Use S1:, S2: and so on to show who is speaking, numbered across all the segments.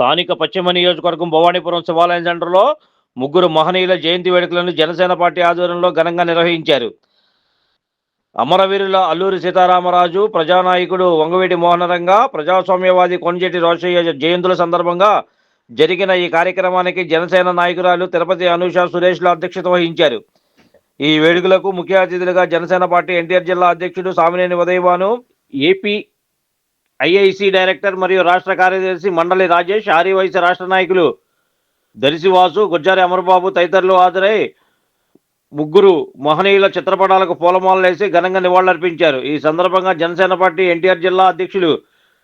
S1: స్థానిక పశ్చిమ నియోజకవర్గం భవానీపురం శివాలయం సెంటర్లో ముగ్గురు మహనీయుల జయంతి వేడుకలను జనసేన పార్టీ ఆధ్వర్యంలో ఘనంగా నిర్వహించారు. అమరవీరుల అల్లూరి సీతారామరాజు ప్రజానాయకుడు వంగవీటి మోహనరంగ ప్రజాస్వామ్యవాది కొనజెట్టి రోషయ్య జయంతుల సందర్భంగా జరిగిన ఈ కార్యక్రమానికి జనసేన నాయకురాలు తిరుపతి అనూష సురేష్ల అధ్యక్షత వహించారు. ఈ వేడుకలకు ముఖ్య అతిథులుగా జనసేన పార్టీ ఎన్టీఆర్ జిల్లా అధ్యక్షుడు Samineni Udayabhanu AP IIC director మరియు రాష్ట్ర కార్యదర్శి మండలి రాజేష్ ఆర్యవైశ్య రాష్ట్ర నాయకులు దరిసివాసు గుజ్జారి అమరబాబు తదితరులు హాజరై ముగ్గురు మహనీయుల చిత్రపటాలకు పూలమాలలేసి ఘనంగా నివాళులర్పించారు. ఈ సందర్భంగా జనసేన పార్టీ ఎన్టీఆర్ జిల్లా అధ్యక్షులు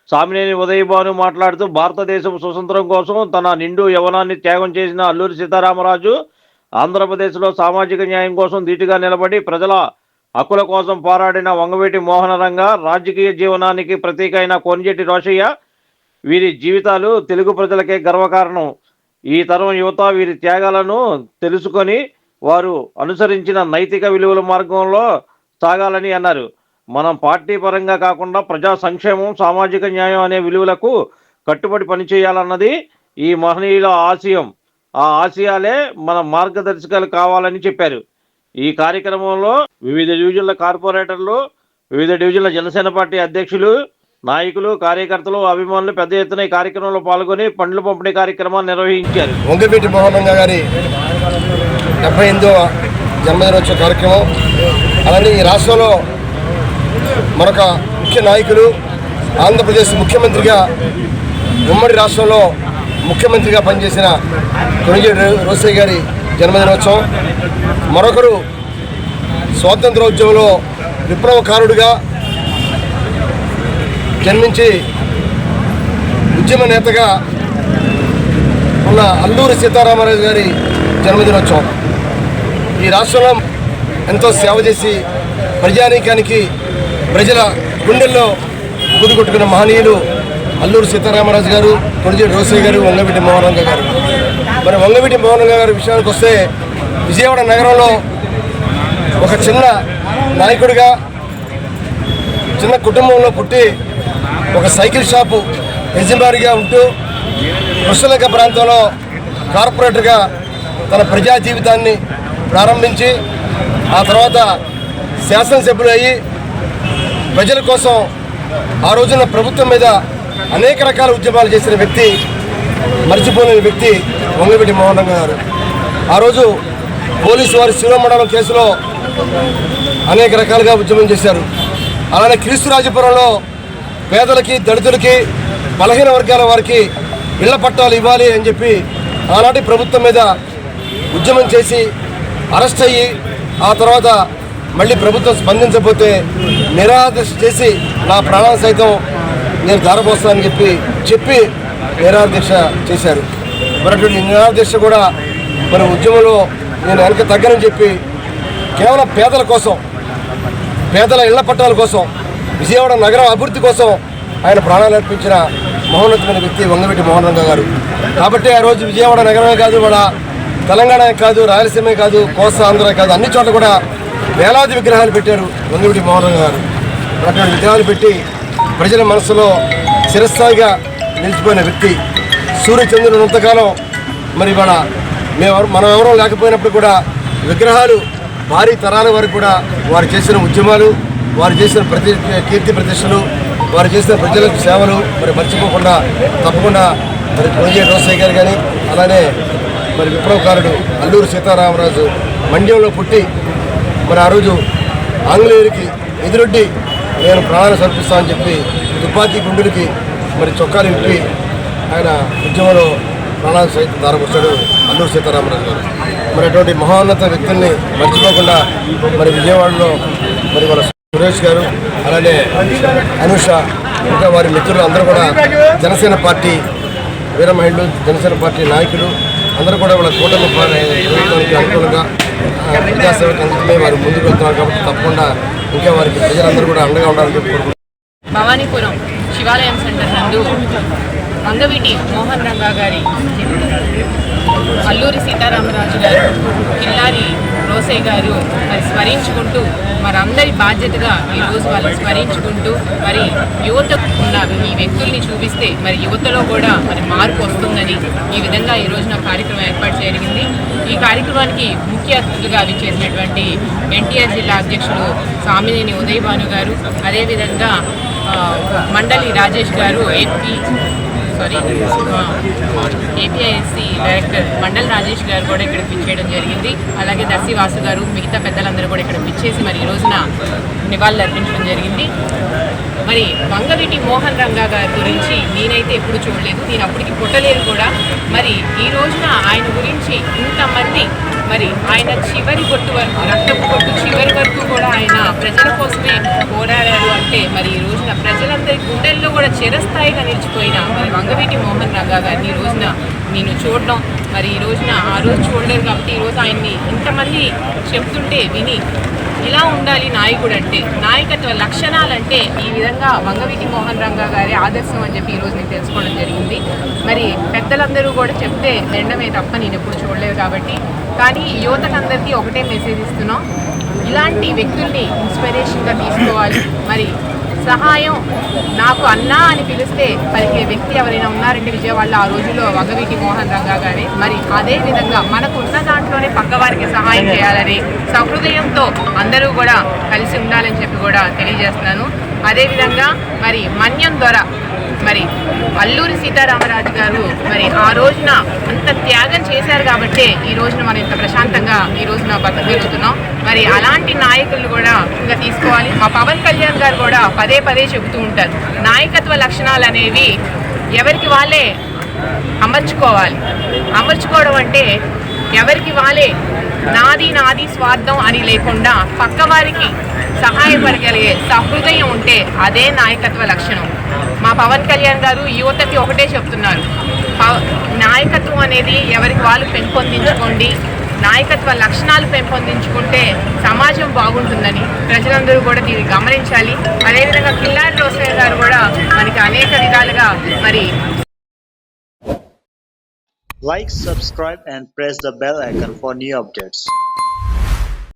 S1: సామినేని ఉదయభాను మాట్లాడుతూ భారతదేశం స్వతంత్రం కోసం తన నిండు యవనాన్ని త్యాగం చేసిన అల్లూరి సీతారామరాజు ఆంధ్రప్రదేశ్లో సామాజిక న్యాయం కోసం ధీటుగా నిలబడి ప్రజల హక్కుల కోసం పోరాడిన వంగవీటి మోహనరంగ రాజకీయ జీవనానికి ప్రతీక అయిన కోనిజెట్టి రోషయ్య వీరి జీవితాలు తెలుగు ప్రజలకే గర్వకారణం. ఈ తరం యువత వీరి త్యాగాలను తెలుసుకొని వారు అనుసరించిన నైతిక విలువల మార్గంలో సాగాలని అన్నారు. మనం పార్టీ పరంగా కాకుండా ప్రజా సంక్షేమం సామాజిక న్యాయం అనే విలువలకు కట్టుబడి పనిచేయాలన్నది ఈ మహనీయుల ఆశయం. ఆ ఆశయాలే మన మార్గదర్శకాలు కావాలని చెప్పారు. ఈ కార్యక్రమంలో వివిధ డివిజన్ల కార్పొరేటర్లు వివిధ డివిజన్ల జనసేన పార్టీ అధ్యక్షులు నాయకులు కార్యకర్తలు అభిమానులు పెద్ద ఎత్తున ఈ కార్యక్రమంలో పాల్గొని పండ్ల పంపిణీ కార్యక్రమాన్ని నిర్వహించారు.
S2: వంగపేటి మోహనంగా గారి డెబ్బై ఎనిమిదవ జన్మదినోత్సవ కార్యక్రమం. అలానే ఈ రాష్ట్రంలో మరొక ముఖ్య నాయకులు ఆంధ్రప్రదేశ్ ముఖ్యమంత్రిగా ఉమ్మడి రాష్ట్రంలో ముఖ్యమంత్రిగా పనిచేసిన కొనిజేడి రోసయ్య గారి జన్మదినోత్సవం. మరొకరు స్వాతంత్రోద్యమంలో విప్లవకారుడిగా జన్మించి ఉద్యమ నేతగా ఉన్న అల్లూరి సీతారామరాజు గారి జన్మదినోత్సవం. ఈ రాష్ట్రంలో ఎంతో సేవ చేసి ప్రజానీకానికి ప్రజల గుండెల్లో గుడికొట్టుకున్న మహనీయులు అల్లూరి సీతారామరాజు గారు కొణిజేడు రోసయ్య గారు వంగవీటి మోహనంగ గారు. మరి వంగవీటి మోహన్ గారి విషయానికి వస్తే విజయవాడ నగరంలో ఒక చిన్న నాయకుడిగా చిన్న కుటుంబంలో పుట్టి ఒక సైకిల్ షాపు యజమానిగా ఉంటూ కృష్ణలంక ప్రాంతంలో కార్పొరేటర్గా తన ప్రజా జీవితాన్ని ప్రారంభించి ఆ తర్వాత శాసనసభ్యులు అయ్యి ప్రజల కోసం ఆ రోజున ప్రభుత్వం మీద అనేక రకాల ఉద్యమాలు చేసిన వ్యక్తి మర్చిపోలేని వ్యక్తి వంగవీటి మోహన్ రంగ గారు. ఆ రోజు పోలీసు వారి శిరోమండలం కేసులో అనేక రకాలుగా ఉద్యమం చేశారు. అలానే క్రీస్తురాజపురంలో పేదలకి దళితులకి బలహీన వర్గాల వారికి ఇళ్ళ పట్టాలు ఇవ్వాలి అని చెప్పి ఆనాటి ప్రభుత్వం మీద ఉద్యమం చేసి అరెస్ట్ అయ్యి ఆ తర్వాత మళ్ళీ ప్రభుత్వం స్పందించకపోతే నిరాదర్శ చేసి నా ప్రాణాలు సైతం నేను ధారపోస్తానని చెప్పి చెప్పి నిరాదీక్ష చేశారు. మరి అటువంటి నిరాదీక్ష కూడా మన ఉద్యమంలో నేను వెనక తగ్గనని చెప్పి కేవలం పేదల కోసం పేదల ఇళ్ళ పట్టాల కోసం విజయవాడ నగరం అభివృద్ధి కోసం ఆయన ప్రాణాలు అర్పించిన మహోన్నతమైన వ్యక్తి వంగవీటి మోహన్ రంగ గారు. కాబట్టి ఆ రోజు విజయవాడ నగరమే కాదు కూడా తెలంగాణ కాదు రాయలసీమే కాదు కోస్తా ఆంధ్ర కాదు అన్ని చోట్ల కూడా వేలాది విగ్రహాలు పెట్టారు వంగవీటి మోహన్ రంగ గారు అటువంటి విగ్రహాలు పెట్టి ప్రజల మనసులో చిరస్థాయిగా నిలిచిపోయిన వ్యక్తి సూర్యచంద్రుడు ఉన్నంతకాలం మరి మన మేము మనం ఎవరో లేకపోయినప్పుడు కూడా విగ్రహాలు భారీ తరాల వరకు కూడా వారు చేసిన ఉద్యమాలు వారు చేసిన ప్రతి కీర్తి ప్రతిష్టలు వారు చేసిన ప్రజలకు సేవలు మరి మర్చిపోకుండా తప్పకుండా మరి కొనిజే రోసయ్య గారు కానీ అలానే మరి విప్లవకారుడు అల్లూరు సీతారామరాజు మండ్యంలో పుట్టి మరి ఆ రోజు ఆంగ్లేయులకి ఎదురొడ్డి నేను ప్రాణాలు సమర్పిస్తానని చెప్పి తుపాకీ గుండెలకి మరి చొక్కాలు విప్పి ఆయన ఉద్యమంలో ప్రాణాలు సైతం దారపోస్తాడు అల్లూరు సీతారామరాజు గారు. మరి అటువంటి మహోన్నత వ్యక్తుల్ని మర్చిపోకుండా మరి విజయవాడలో మరి మన సురేష్ గారు అలానే అనుష ఇంకా వారి మిత్రులు అందరూ కూడా జనసేన పార్టీ వీరమహిళలు జనసేన పార్టీ నాయకులు అందరూ కూడా వాళ్ళ కూటమి ప్రభుత్వానికి అనుకూలంగా ఆ, ప్రజాసేవకు అందుకనే వారు ముందుకు వెళ్తున్నారు కాబట్టి తప్పకుండా ఇంకా వారికి ప్రజలందరూ కూడా అండగా ఉండాలని చెప్పి
S3: భవానీపురం. శివాలయం సెంటర్ నందు మంగవీటి మోహన్ రంగా గారి అల్లూరి సీతారామరాజు గారు కిల్లారి రోసే గారు మరి స్మరించుకుంటూ మరందరి బాధ్యతగా ఈరోజు వాళ్ళని స్మరించుకుంటూ మరి యువతకు ఉన్న ఈ వ్యక్తుల్ని చూపిస్తే మరి యువతలో కూడా మరి మార్పు వస్తుందని ఈ విధంగా ఈ రోజున కార్యక్రమం ఏర్పాటు జరిగింది. ఈ కార్యక్రమానికి ముఖ్య అతిథులుగా విచ్చేసినటువంటి ఎన్టీఆర్ జిల్లా అధ్యక్షుడు స్వామినేని ఉదయభాను గారు అదేవిధంగా మండలి రాజేష్ గారు AP sorry APISC director Mandal Rajesh గారు కూడా ఇక్కడ పిచ్చేయడం జరిగింది. అలాగే దర్శి వాసు గారు మిగతా పెద్దలందరూ కూడా ఇక్కడ పిచ్చేసి మరి ఈ రోజున నివాళులు అర్పించడం జరిగింది. మరి వంగవీటి మోహన్ రంగా గారి గురించి నేనైతే ఎప్పుడు చూడలేదు. నేను అప్పటికి పుట్టలేదు కూడా. మరి ఈ రోజున ఆయన గురించి ఇంతమంది మరి ఆయన చివరి కొట్టు వరకు రక్తపు కొట్టు చివరి వరకు కూడా ఆయన ప్రజల కోసమే పోరాడారు అంటే మరి ఈ రోజున ప్రజలందరి గుండెల్లో కూడా చిరస్థాయిగా నిలిచిపోయిన మరి వంగవీటి గారిని ఈ రోజున నేను చూడడం. మరి ఈ రోజున ఆ రోజు చూడలేదు కాబట్టి ఈ రోజు ఆయన్ని ఇంతమంది చెప్తుంటే విని ఇలా ఉండాలి నాయకుడు అంటే నాయకత్వ లక్షణాలంటే ఈ విధంగా వంగవీటి మోహన్ రంగా గారి ఆదర్శం అని చెప్పి ఈ నేను తెలుసుకోవడం జరిగింది. మరి పెద్దలందరూ కూడా చెప్తే నిండమే తప్ప నేను ఎప్పుడు చూడలేదు కాబట్టి. కానీ యువతకందరికీ ఒకటే మెసేజ్ ఇస్తున్నాం. ఇలాంటి వ్యక్తుల్ని ఇన్స్పిరేషన్గా తీసుకోవాలి. మరి సహాయం నాకు అన్నా అని పిలిస్తే పలికే వ్యక్తి ఎవరైనా ఉన్నారంటే విజయవాడలో ఆ రోజుల్లో వగవీటి మోహన్ రంగా గారే. మరి అదే విధంగా మనకు ఉన్న దాంట్లోనే పక్కవారికి సహాయం చేయాలని సహృదయంతో అందరూ కూడా కలిసి ఉండాలని చెప్పి కూడా తెలియజేస్తున్నాను. అదేవిధంగా మరి మన్యం ద్వారా మరి అల్లూరి సీతారామరాజు గారు మరి ఆ రోజున అంత త్యాగం చేశారు కాబట్టే ఈ రోజున మనం ఇంత ప్రశాంతంగా ఈ రోజున బతకగలుగుతున్నాం. మరి అలాంటి నాయకులు కూడా ఇంకా తీసుకోవాలి. మా పవన్ కళ్యాణ్ గారు కూడా పదే పదే చెబుతూ ఉంటారు నాయకత్వ లక్షణాలు అనేవి ఎవరికి వాళ్ళే అమర్చుకోవాలి. అమర్చుకోవడం అంటే ఎవరికి వాళ్ళే నాది నాది స్వార్థం అని లేకుండా పక్కవారికి సహాయపడగలిగే సహృదయం ఉంటే అదే నాయకత్వ లక్షణం. మా పవన్ కళ్యాణ్ గారు యువతకి ఒకటే చెప్తున్నారు. నాయకత్వం అనేది ఎవరికి వాళ్ళు పెంపొందించుకోండి. నాయకత్వ లక్షణాలు పెంపొందించుకుంటే సమాజం బాగుంటుందని ప్రజలందరూ కూడా దీన్ని గమనించాలి. అదేవిధంగా కిల్లారి రోసయ్య గారు కూడా మనకి అనేక విధాలుగా మరి
S4: like subscribe and press the bell icon for new updates